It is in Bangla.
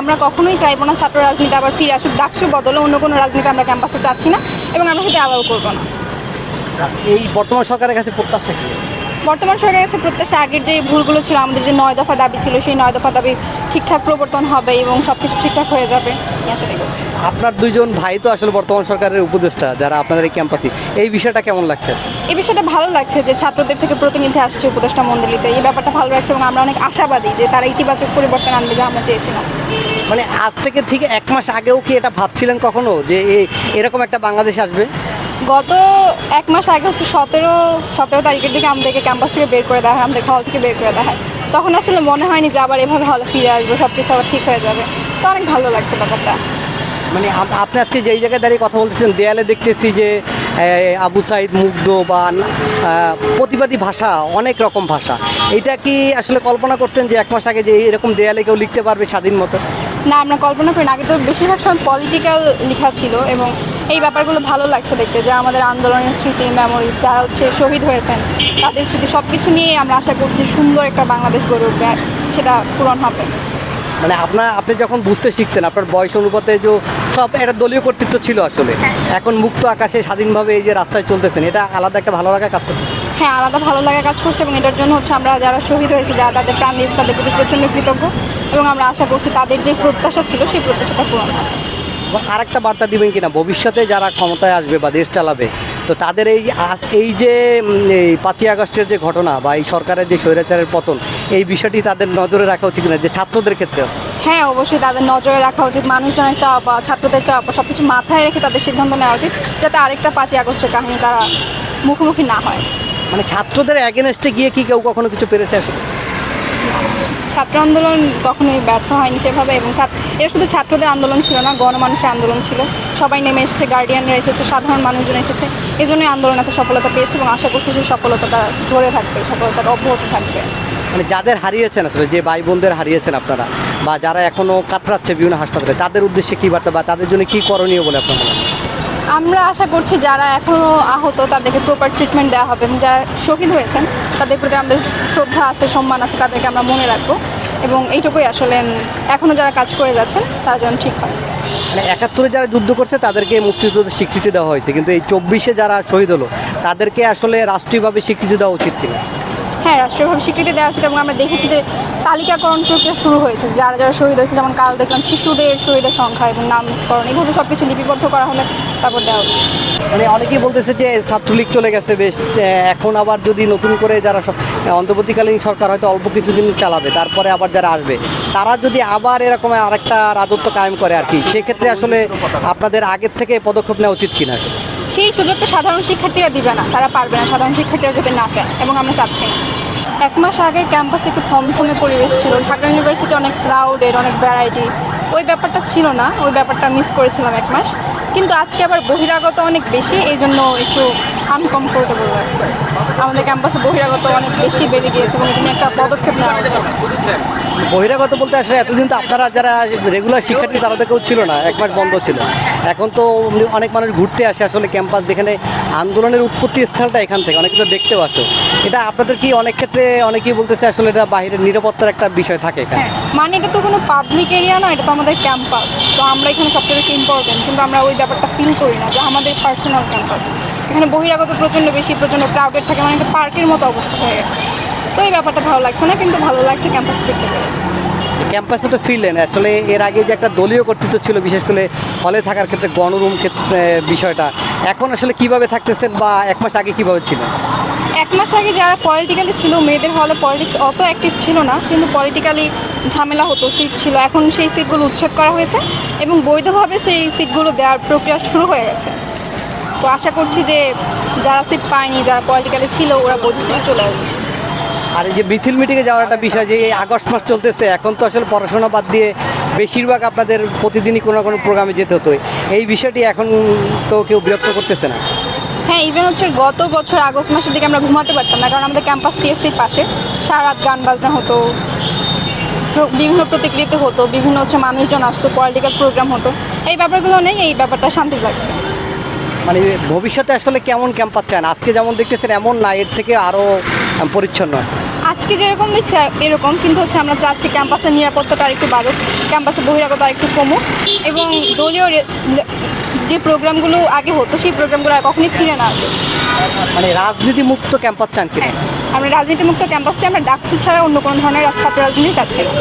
আমরা কখনোই চাইব না ছাত্র রাজনীতি আবার ফিরে আসুক। ডাকসু বদলে অন্য কোনো রাজনীতি আমরা ক্যাম্পাসে চাচ্ছি না এবং আমরা সেটা অ্যালাউ করব না। এই বর্তমান সরকারের কাছে প্রত্যাশা কি? বর্তমান সরকারের কাছে প্রত্যাশা আগের যে ভুলগুলো ছিল আমাদের যে নয় দফা দাবি ছিল সেই নয় দফা দাবি ঠিকঠাক প্রবর্তন হবে এবং সব কিছু ঠিকঠাক হয়ে যাবে। করছি আপনার দুইজন ভাই তো আসলে বর্তমান সরকারের উপদেষ্টা যারা আপনাদের এই ক্যাম্পাসে এই বিষয়টা কেমন লাগছে? এই বিষয়টা ভালো লাগছে যে ছাত্রদের থেকে প্রতিনিধি আসছে উপদেষ্টা মণ্ডলীতে। এই ব্যাপারটা ভালো লাগছে এবং আমরা অনেক আশাবাদী যে তারা ইতিবাচক পরিবর্তন আনবে যা আমরা চেয়েছিলাম। মানে আজ থেকে ঠিক এক মাস আগেও কি এটা ভাবছিলেন কখনো যে এরকম একটা বাংলাদেশ আসবে? গত এক মাস আগে হচ্ছে সতেরো সতেরো তারিখের দিকে আমাদেরকে ক্যাম্পাস থেকে বের করে দেওয়া হয় আমাদের হল থেকে বের করে দেওয়া হয়। তখন আসলে মনে হয়নি যে আবার এভাবে হলে ফিরে আসব সব কিছু আবার ঠিক হয়ে যাবে। তো অনেক ভালো লাগছে ব্যাপারটা। মানে আপনি আজকে যেই জায়গায় দাঁড়িয়ে কথা বলতেছেন দেয়ালে দেখতেছি যে আবু সাইদ মুগ্ধ বা প্রতিবাদী ভাষা অনেক রকম ভাষা। এটা কি আসলে কল্পনা করছেন যে এক মাস আগে যে এরকম দেয়ালে কেউ লিখতে পারবে স্বাধীন মতো? না আমরা কল্পনা করি না। আগে তো বেশিরভাগ সময় পলিটিক্যাল লেখা ছিল এবং এই ব্যাপারগুলো ভালো লাগছে দেখতে যে আমাদের আন্দোলনের স্মৃতি মেমোরিজ যারা হচ্ছে শহীদ হয়েছেন তাদের স্মৃতি সব কিছু নিয়ে আমরা আশা করছি সুন্দর একটা বাংলাদেশ গড়ে উঠবে সেটা পূরণ হবে। মানে আপনার আপনি যখন বুঝতে শিখছেন আপনার বয়স অনুপাতে যে সব একটা দলীয় কর্তৃত্ব ছিল আসলে এখন মুক্ত আকাশে স্বাধীনভাবে এই যে রাস্তায় চলতেছেন এটা আলাদা একটা ভালো লাগা কাজ করছে হ্যাঁ আলাদা ভালো লাগা কাজ করছে এবং এটার জন্য হচ্ছে আমরা যারা শহীদ হয়েছে যারা তাদের প্রাণ দিয়েছে তাদের প্রতি প্রচণ্ড কৃতজ্ঞ এবং আমরা আশা করছি তাদের যে প্রত্যাশা ছিল সেই প্রত্যাশাটা পূরণ হবে। আর একটা বার্তা দিবেন কিনা? ভবিষ্যতে যারা ক্ষমতায় আসবে বা দেশ চালাবে তো তাদের এই এই যে এই পাঁচই আগস্টের যে ঘটনা বা এই সরকারের যে স্বৈরাচারের পতন এই বিষয়টি তাদের নজরে রাখা উচিত কিনা? যে ছাত্রদের ক্ষেত্রে হ্যাঁ অবশ্যই তাদের নজরে রাখা উচিত। মানুষজনের চাওয়া বা ছাত্রদের চাওয়া বা সব কিছু মাথায় রেখে তাদের সিদ্ধান্ত নেওয়া উচিত যাতে আরেকটা পাঁচই আগস্টের কাহিনী তারা মুখোমুখি না হয়। মানে ছাত্রদের অ্যাগেনস্টে গিয়ে কি কেউ কখনো কিছু পেরেছে আসলে? ছাত্র আন্দোলন কখনোই ব্যর্থ হয়নি সেভাবে এবং ছাত্র এটা শুধু ছাত্রদের আন্দোলন ছিল না গণমানুষের আন্দোলন ছিল। সবাই নেমে এসেছে গার্ডিয়ানরা এসেছে সাধারণ মানুষজন এসেছে। এই জন্যই আন্দোলন এত সফলতা পেয়েছে এবং আশা করছি সেই সফলতাটা ধরে থাকবে সফলতাটা অব্যাহত থাকবে। মানে যাদের হারিয়েছেন আসলে যে ভাই বোনদের হারিয়েছেন আপনারা বা যারা এখনও কাতরাচ্ছে বিভিন্ন হাসপাতালে তাদের উদ্দেশ্যে কী বার্তা বা তাদের জন্য কী করণীয় বলে আপনার মনে হয়? আমরা আশা করছি যারা এখনও আহত, তাদেরকে প্রপার ট্রিটমেন্ট দেওয়া হবে। এবং যারা শহীদ হয়েছেন, তাদের প্রতি আমাদের শ্রদ্ধা আছে, সম্মান আছে, তাদেরকে আমরা মনে রাখব। এবং এইটুকুই আসলে এখনও যারা কাজ করে যাচ্ছেন, তারা যেন ঠিক হয়। মানে একাত্তরে যারা যুদ্ধ করছে, তাদেরকে মুক্তিযুদ্ধের স্বীকৃতি দেওয়া হয়েছে। কিন্তু এই চব্বিশে যারা শহীদ হলো, তাদেরকে আসলে রাষ্ট্রীয়ভাবে স্বীকৃতি দেওয়া উচিত কিনা? হ্যাঁ রাষ্ট্রীয়ভাবে স্বীকৃতি দেওয়া উচিত এবং আমরা দেখেছি যে তালিকাকরণ প্রক্রিয়া শুরু হয়েছে যারা যারা শহীদ হয়েছে, যেমন কাল দেখলাম শিশুদের শহীদের সংখ্যা এবং নামকরণ এইভাবে সব কিছু লিপিবদ্ধ করা হলে তারপর দেওয়া উচিত মানে অনেকেই বলতেছে যে ছাত্রলীগ চলে গেছে, বেশ এখন আবার যদি নতুন করে যারা অন্তর্বর্তীকালীন সরকার হয়তো অল্প কিছুদিন চালাবে, তারপরে আবার যারা আসবে, তারা যদি আবার এরকম আরেকটা রাজত্ব কায়েম করে আর কি, সেক্ষেত্রে আসলে আপনাদের আগের থেকে পদক্ষেপ নেওয়া উচিত কিনা? সেই সুযোগটা সাধারণ শিক্ষার্থীরা দিবে না। তারা পারবে না, সাধারণ শিক্ষার্থীরা যদি না চায়, এবং আমরা চাচ্ছি না। এক মাস আগে ক্যাম্পাসে একটু থমথমে পরিবেশ ছিল। ঢাকা ইউনিভার্সিটি অনেক ক্রাউডেড অনেক ভ্যারাইটি ওই ব্যাপারটা ছিল না, ওই ব্যাপারটা মিস করেছিলাম এক মাস। কিন্তু আজকে আবার বহিরাগত অনেক বেশি এই জন্য একটু আনকমফোর্টেবল লাগছে আমাদের ক্যাম্পাসে বহিরাগত অনেক বেশি বেড়ে গিয়েছে এবং এটা নিয়ে একটা পদক্ষেপ নেওয়া উচিত বহিরাগত বলতে আসলে এতদিন তো আপনারা যারা রেগুলার শিক্ষার্থী তারা তো কেউ ছিল না এক মাস বন্ধ ছিল। এখন তো অনেক মানুষ ঘুরতে আসে আসলে ক্যাম্পাস যেখানে আন্দোলনের উৎপত্তি স্থলটা এখান থেকে অনেক কিছু দেখতে পাচ্ছ এটা আপনাদের কি অনেক ক্ষেত্রে অনেকেই বলতেছে আসলে এটা বাইরের নিরাপত্তার একটা বিষয় থাকে এখানে? হ্যাঁ মানে এটা তো কোনো পাবলিক এরিয়া না এটা তো আমাদের ক্যাম্পাস তো আমরা এখানে সবচেয়ে বেশি ইম্পর্টেন্ট কিন্তু আমরা ওই ব্যাপারটা ফিল করি না যে আমাদের পার্সোনাল ক্যাম্পাস এখানে বহিরাগত প্রচণ্ড বেশি প্রচণ্ড ক্রাউডেড থাকে মানে একটা পার্কের মতো অবস্থা হয়ে গেছে। তো এই ব্যাপারটা ভালো লাগছে না কিন্তু ভালো লাগছে ক্যাম্পাস দেখতে পেরে। ক্যাম্পাসে তো ফিরলেন আসলে এর আগে যে একটা দলীয় কর্তৃত্ব ছিল বিশেষ করে হলে থাকার ক্ষেত্রে গণরুম ক্ষেত্রে বিষয়টা এখন আসলে কীভাবে থাকতেছেন বা এক মাস আগে কীভাবে ছিল এক মাস আগে যারা পলিটিক্যালি ছিল মেয়েদের হলে পলিটিক্স অত অ্যাক্টিভ ছিল না কিন্তু পলিটিক্যালি ঝামেলা হতো সিট ছিল। এখন সেই সিটগুলো উচ্ছেদ করা হয়েছে এবং বৈধভাবে সেই সিটগুলো দেওয়ার প্রক্রিয়া শুরু হয়ে গেছে। তো আশা করছি যে যারা সিট পায়নি যারা পলিটিক্যালি ছিল ওরা বৈধ চলে আসবে। আর এই যে মিছিল মিটিংয়ে যাওয়ার একটা বিষয় যে এই আগস্ট মাস চলতেছে এখন তো আসলে পড়াশোনা বাদ দিয়ে বেশিরভাগ আপনাদের প্রতিদিনই কোনো না কোনো প্রোগ্রামে যেতে হতো এই বিষয়টি এখন তো কেউ বিরক্ত করতেছে না। হ্যাঁ ইভেন হচ্ছে গত বছর আগস্ট মাসের দিকে আমরা ঘুমাতে পারতাম না কারণ আমাদের ক্যাম্পাস টিএসসির পাশে। সারা রাত গান বাজনা হতো বিভিন্ন প্রতিকৃতি হতো বিভিন্ন হচ্ছে মানুষজন আসতো পলিটিক্যাল প্রোগ্রাম হতো। এই ব্যাপারগুলো নেই এই ব্যাপারটা শান্তি লাগছে। মানে ভবিষ্যতে আসলে কেমন ক্যাম্পাস চান আজকে যেমন দেখতেছেন এমন না এর থেকে আরও পরিচ্ছন্ন। আজকে যেরকম দিচ্ছে এরকম কিন্তু হচ্ছে আমরা চাচ্ছি ক্যাম্পাসের নিরাপত্তাটা আরেকটু বাড়ুক ক্যাম্পাসে বহিরাগত আরেকটু কমুক এবং দলীয় যে প্রোগ্রামগুলো আগে হতো সেই প্রোগ্রামগুলো কখনই ফিরে না আসে মানে রাজনীতি মুক্ত ক্যাম্পাস চান কিনা আমরা রাজনীতিমুক্ত ক্যাম্পাসটা আমরা ডাকসু ছাড়া অন্য কোনো ধরনের ছাত্র রাজনীতি চাচ্ছি না।